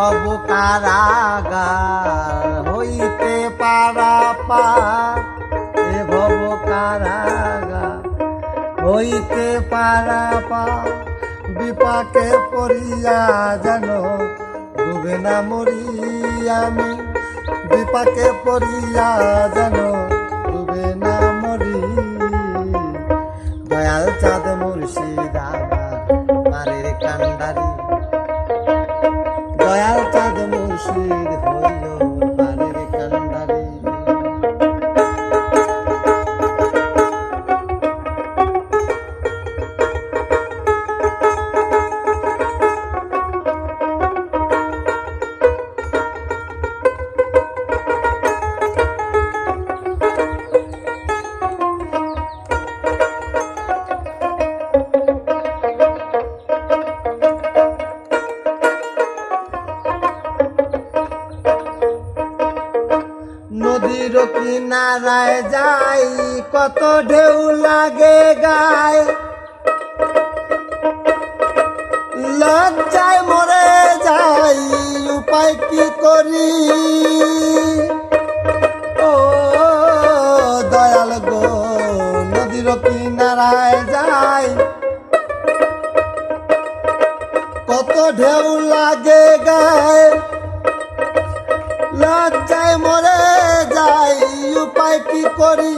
ভব কারাগার, হইতে পারা পা এ ভব কারাগার, হইতে পারা পা বিপাকে পড়িয়া যেন ডুবে না মরি আমি। বিপাকে পড়িয়া যেন ডুবে না মরি। দয়াল চাঁদ মুর্শিদ চাঁদ মুর্শিদ নদীর কিনারায় যাই, কত ঢেউ লাগে গায়। লজ্জায় মরে যাই, উপায় কি করি? ও দয়াল গো, নদীর কিনারায় যাই। কত ঢেউ লাগে গায়। করি